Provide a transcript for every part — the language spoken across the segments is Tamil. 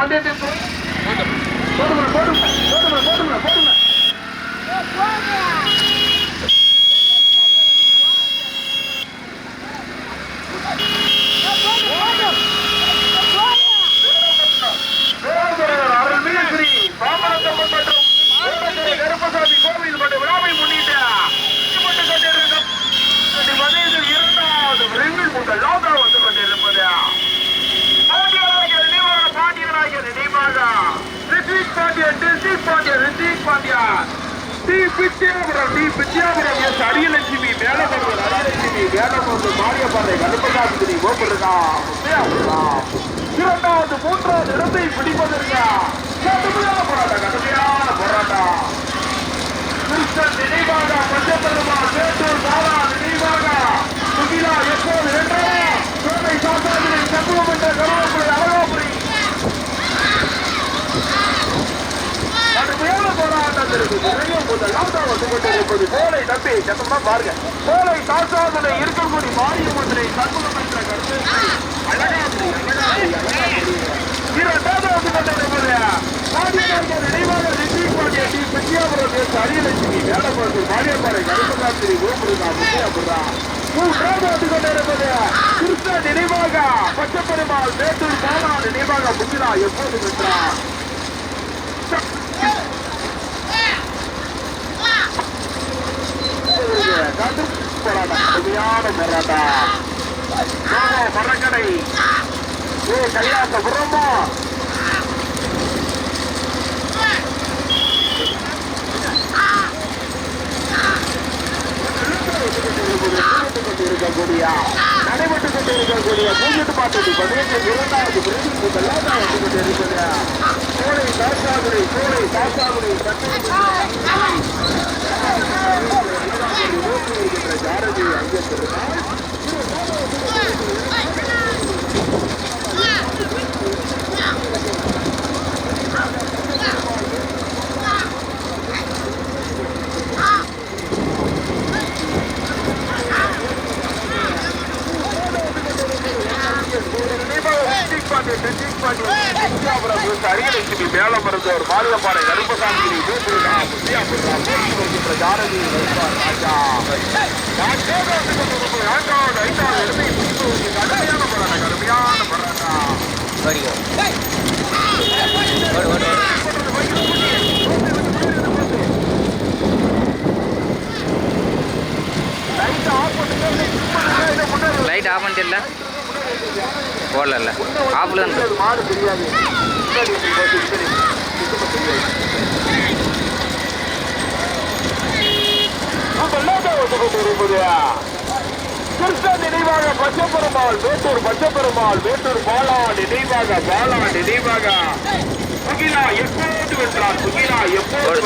bandeira dentro. Bora, bora, bora. Pithiyapuram T S Ariyalakshmi Melamaruvar Ariyalakshmi Melamaruvar Mariyapparai Karuppasamy Gopura இரண்டாவது மூன்றாவது இடத்தை பிடிப்பதற்கு கடுமையான போராட்டம் கடுமையான போராட்டம். கிருஷ்ணன் நினைவாக பஞ்சபெருமா சேட்டூர் பாலா நினைவாக சுகிலா எப்போது வென்றோம் சோலை சாத்தாதிரை சம்பவம் என்ற கருவப்புரை அழகாபுரி கடுமையான போராட்டத்திற்கு நிறைய முதலாம் தான் வந்து கோலை தம்பி சத்தமா பாருங்க. கோலை சாத்தாதனை இருக்கக்கூடிய மாரியம்மனை சண்முகம் என்ற கருத்து அழகாபுரி அழகாபுரி இரண்டாவது வந்து கொண்டிருப்பது பாண்டியனார்கள் நினைவாக ரிஷிக் பாண்டிய டி பெட்டியாபுரம் எஸ் அரியலட்சுமி வேடப்பட்டு மாரியப்பாறை கருப்பசாத்திரி கோபுரா முத்தையாபுரா. மூன்றாவது வந்து கொண்டிருப்பது கிருஷ்ண நினைவாக பச்சப்பெருமாள் மேட்டூர் பாலா நினைவாக முத்திரா எப்போது நின்றார்? போராட்டம் கடுமையான போராட்டம் சோமோ மரக்கடை ஏ கைலாச புறமா இருக்கக்கூடிய நடைபெற்றுக் கொண்டிருக்கக்கூடிய பூஜ்ஜிட்டு பாட்டு பதினெட்டு இரண்டாவது பிரிவு முதலாம் தான் வந்து கொண்டிருப்பது சோலை சாசாகுடி சோலை சாசாகுடி ஜாரதி ஐயப்பெருமாள் அரியலட்சுமி மேலமருந்தோர் மாரியப்பாறை கருப்பசாமி பூபுரா முத்தியாபுரா போன்ற ஜாரதி ராஜா நான்காவது ஐந்தாவது இடத்தை கடுமையான போராட்டம் கடுமையான போராட்டம் ஓடு லைட் ஆஃப் பண்ணிட்டு போடல ஆஃப்ல இருந்து அது மாடு தெரியாது பின்னாடி இப்படி போட்டு இப்படி சுத்தமா தெரியாது. நம்ம எல்லாத்தையும் வந்து கொண்டு இருப்பது கிருஷ்ண நினைவாக பச்சைப்பெருமாள் மேட்டூர் பச்சைப்பெருமாள் மேட்டூர் பாலா நினைவாக பாலா நினைவாக. சுகிலா எப்போது வென்றார்? சுகிலா எப்போது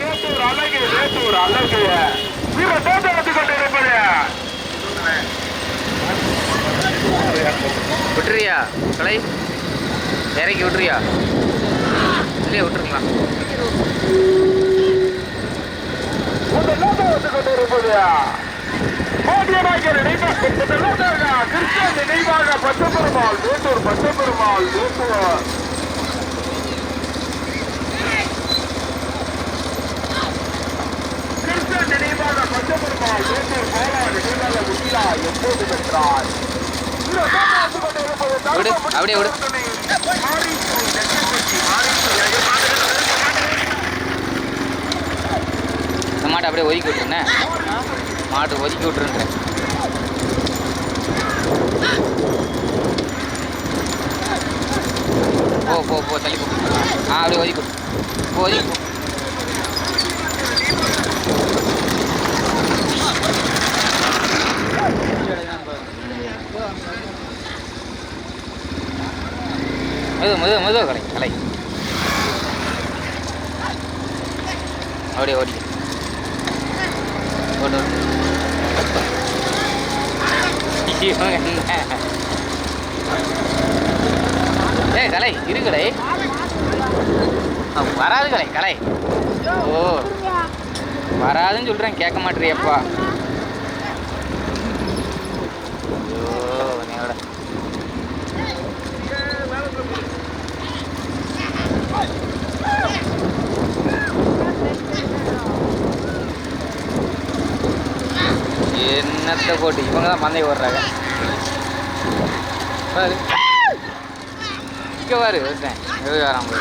மேட்டூர் அழகு மேட்டூர் அழகு. இவர் தோட்ட வந்து கொண்டு இருப்பது விட்டுறியா கலை? இறக்கி விட்டுறியா இல்லையா விட்டுருங்களா முதலாக வந்து கொண்டிருப்பது பாண்டியராஜர் நினைவாக முதலாக கிருஷ்ணன் நினைவாக பச்சைப்பெருமாள் மேட்டூர் நினைவாக பச்சைப்பெருமாள் மேட்டூர் பாலா நினைவாக முகிலா எப்போது வென்றார் விடு, அப்படியே விடு. இந்த மாட்டை அப்படியே ஒதுக்கி விட்டுருண்ணே. மாட்டு ஒதுக்கி விட்டுருன்றேன். போ போ போ தள்ளி போ. ஆ அப்படியே ஒதுக்கி விட்டு போ ஒதுக்கி போ மெது மெது மெது கடை கடை வராது கடை கடை ஓ வராதுன்னு சொல்கிறேன் கேட்க மாட்டேறியப்பா. என்னத்த போட்டு இவங்க தான் மந்தை ஓடுறாங்க இங்கே பாரு ஒருத்தன். எது வரான் பாரு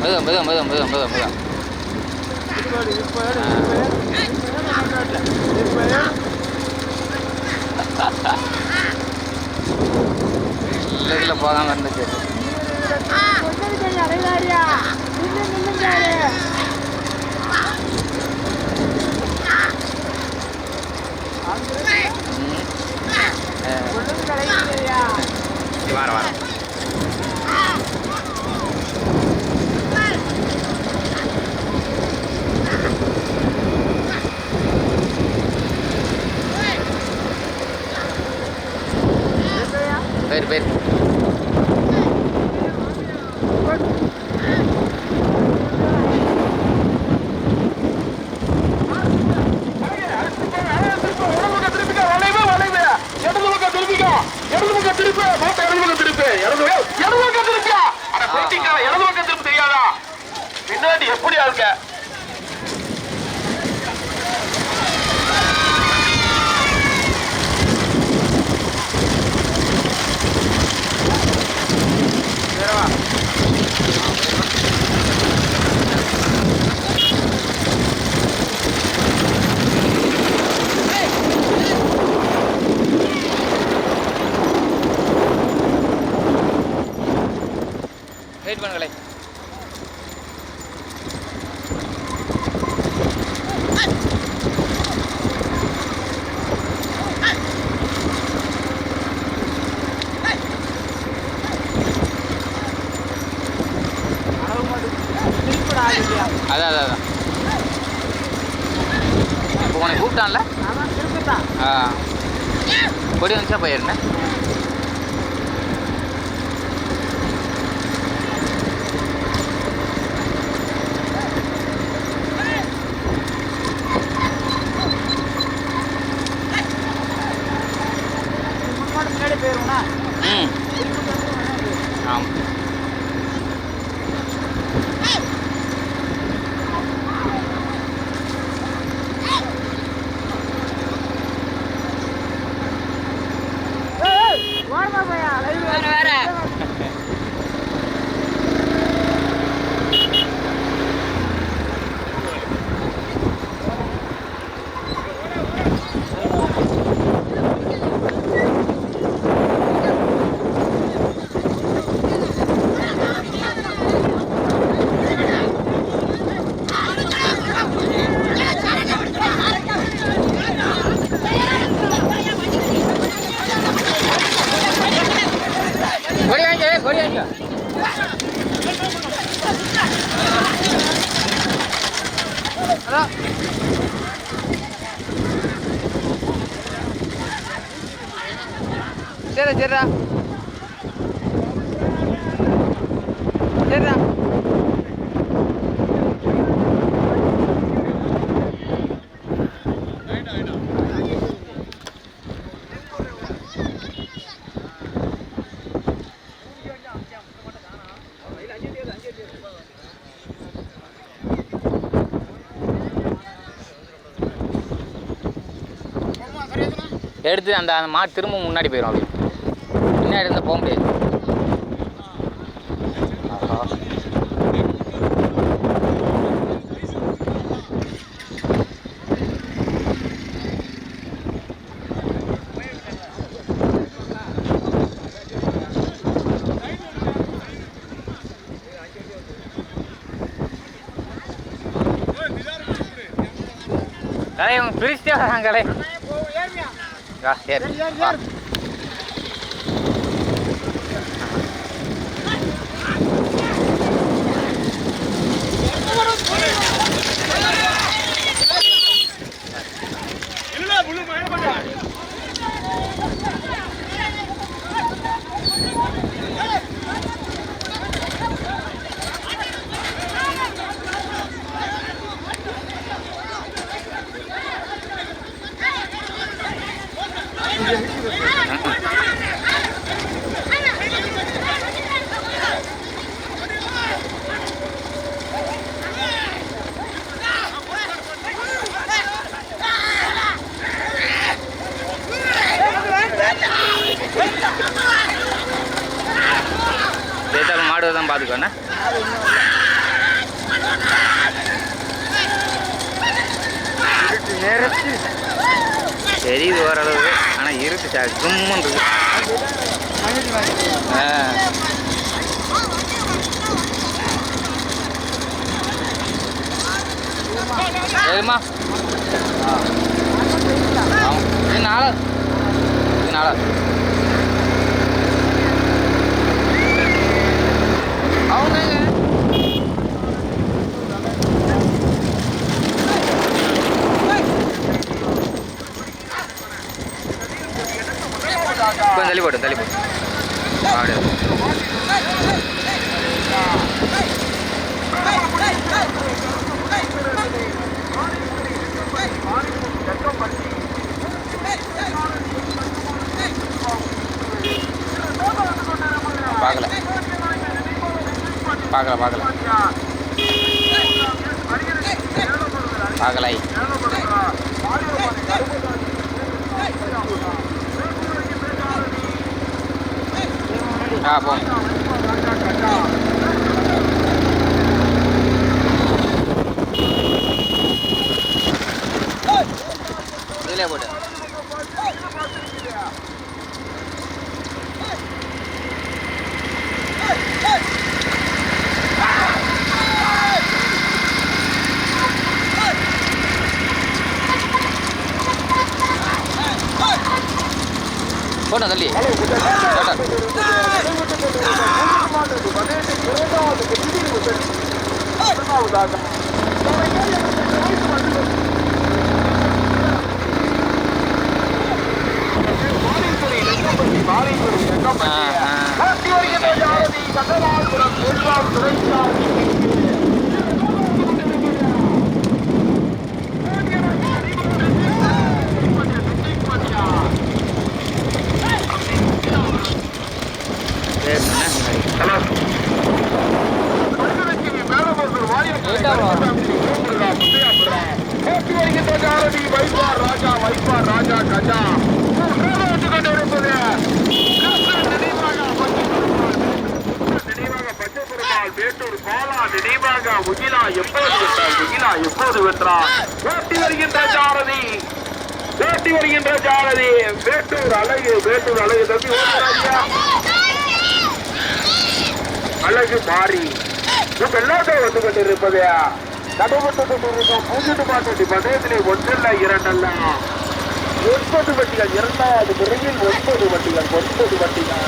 மெதுவா மெதுவா மெதுவா மெதுவா மெதுவா மெதுவா இல்லை இல்லை போகாமல் இருந்துச்சு வர வர பேர் பேர் பின்னாடி எப்படி இருக்க போயிருந்தேன். ம் ஆமாம் வேற வேற கொடி வாங்கிக்க கொடி வாங்கிக்க அதான் சரிடா சரிடா சரிடா எடுத்து அந்த அந்த மாடு திரும்ப முன்னாடி போயிடும் அப்படி. பின்னாடி இருந்தால் போக முடியாது. હું ફ્રીજ ત્યાં સાંગળે હા યાર યાર What a பார்த்துக்கோண்ணே தெரியுது ஓரளவு ஆனால் இருக்கு சார் கும்முன்னு இருக்கு. ஆ. சரிம்மா ஆ. ஆமாம் நாளா நாளா அவங்க கொஞ்சம் தள்ளி போட்டு தள்ளி போட்டு அப்படியே பார்க்கல பார்க்கல பார்க்கல பாகலை ஆ போ இதிலே போட்டு போட்டா தள்ளி ஆ ஆ ராஜா வைப்பார் ராஜா கஜா நினைவாக பச்சைப்பெருமாள் வேட்டூர் பாலா நினைவாக முகிலா எப்போது வென்றார் முகிலா எப்போது வென்றார் வேட்டி வருகின்ற ஜாரதி வேட்டி வருகின்ற ஜாரதி வேட்டூர் அழகு வேட்டூர் அழகு தம்பி அழகு மாறி. எல்லாத்தையும் வந்து கொண்டிருப்பது நடைபெற்று கொண்டிருக்கும் பூஜ்ஜிட்டு மாட்டு பந்தயத்திலே ஒன்றல்ல இரண்டல்ல. ஒன்பது வண்டிகள் இரண்டாவது முறையில் ஒன்பது வண்டிகள் ஒன்பது வண்டிகள்.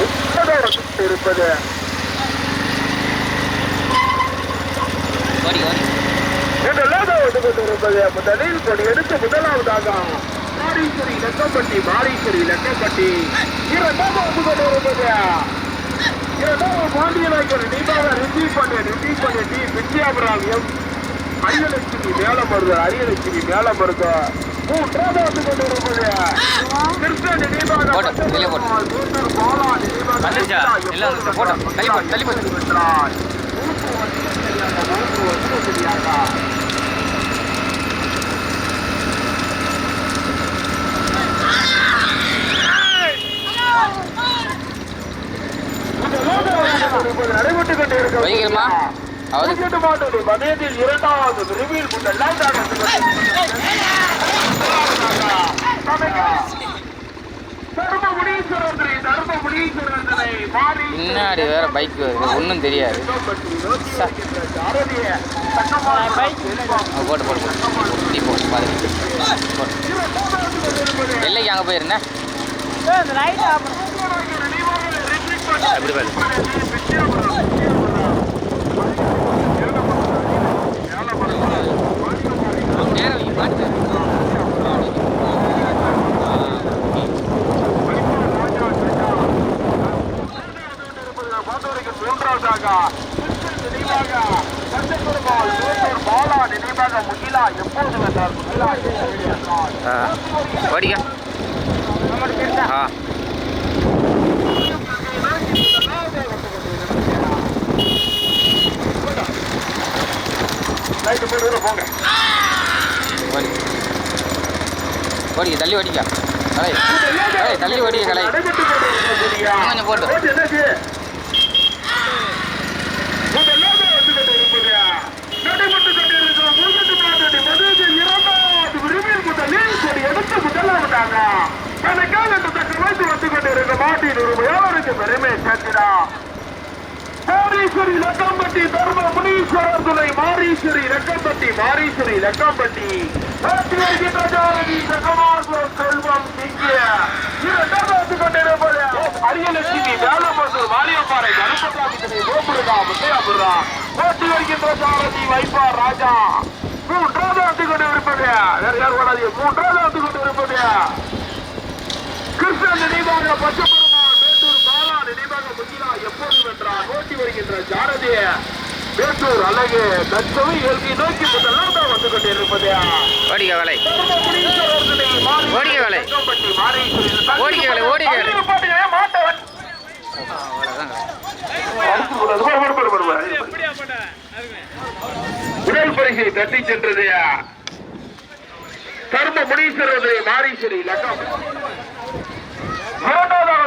முப்பதோட சுற்று இருப்பது? முதலில் கொடி எடுத்து முதலாவதாக மாரீஸ்வரி லக்கப்பட்டி மாரீஸ்வரி லக்கப்பட்டி இரண்டாவது கொண்டிருப்பது இரண்டாவது பாண்டியநாயக்கர் நீபாக எம் அரியலட்சுமி மேலமருது அரியலட்சுமி மேலமருது. மூன்றாவது வந்து கொண்டிருப்பது கிருஷ்ண நினைவாக. நடைபெற்றுக் கொண்டிருக்கும் வைக்கிறமா? அவது- கிரிக்கெட் மாட்டோட மதியத்தில் இரண்டாவது பின்னாடி வேற பைக் வருது. ஒன்றும் தெரியாது. போட்டு போட்டு போட்டு போட்டு பாருங்க போட்டு எல்லைக்கு அங்கே போயிருந்தேன் அப்படி பாரு நேரம் வைங்க, மாட்டு. மூன்றாவதாக நினைவாக பச்சைப்பெருமாள் வேட்டூர் பாலா நினைவாக முகிலா எப்போது வென்றார் முகிலா எப்போது வென்றார் ஆ. ஓடிக்க ஆ லைட்டு போட்டு போங்க. ஓடி ஓடிக்க தள்ளி ஓடிக்க கலை கலை தள்ளி ஓடிக்க கலை கொஞ்சம் போட்டு தனக்காக தக்க வைத்து வந்து கொண்டிருக்கும் மாட்டின் உரிமையாளருக்கு பெருமை சேர்க்கிறார் மாரீஸ்வரி லக்கம்பட்டி தர்ம முனீஸ்வரர் துணை மாரீஸ்வரி லக்கம்பட்டி. மாரீஸ்வரி லக்கம்பட்டி செல்வம் அரியலட்சுமி வேலம்பசூர் வாலியப்பாறை கருப்பசாமி துணை கோபுரதா முத்தையாபுரா வெற்றி வருகின்ற வைப்பார் ராஜா. மூன்றாவது கொண்டு கொண்டிருப்பது வேற யார் ஓடாது மூன்றாவது வந்து கொண்டிருப்பது கிருஷ்ணன் நினைவாக பச்சை முகிலா எப்போது வென்றார் நோக்கி வருகின்ற ஜாரதி மேட்டூர் அழகு தச்சவை எழுதி நோக்கி முதலாம் தான் வந்து கொண்டிருப்பது ஓடிக்க வேலை ஓடிக்க வேலை. ஓடிக்க வேலை, ஓடிக்க வேலை. முதல் பரிசை தட்டி சென்றது தர்ம முனீஸ்வரர் மாரீஸ்வரி லக்கம்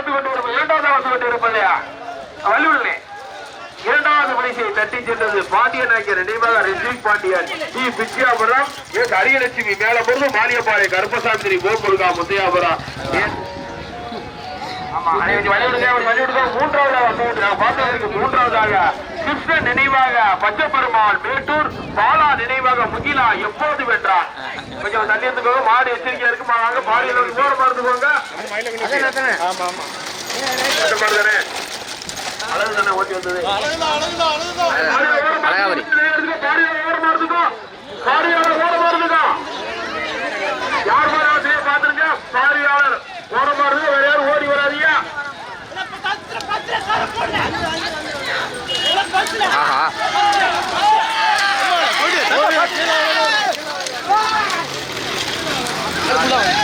வந்து கொண்டு இரண்டாவது இரண்டாவதாக வந்து கொண்டு இருப்பது இரண்டாவது பரிசை தட்டி சென்றது பாண்டிய நாயக்கர் நினைவாக Rishik Pandiyan. T. Pichiyapuram S. Ariyalakshmi Melapporuthu Maniyapparai Karuppasamy Gokulka Muthaiyapuram. S. மூன்றாவதாக மூன்றாவதாக. கிருஷ்ண நினைவாக பச்சப்பெருமாள் மேட்டூர் பாலா நினைவாக முகிலா எப்போது வென்றார்? கொஞ்சம் தள்ளி இருந்துக்கோங்க மாடு எச்சரிக்கையா இருக்கு மாறாங்க பாலியல் ஓரம் மறந்துக்கோங்க அளவு தானே ஓட்டி வந்தது. பாலியல் ஓரம் மறந்துக்கோ பாலியல் ஓரம் யார் மாதிரி பாத்துருங்க பாரியாளர் ஓரமா இருக்கு வேற யாரும் ஓடி வராதியா 哈哈哈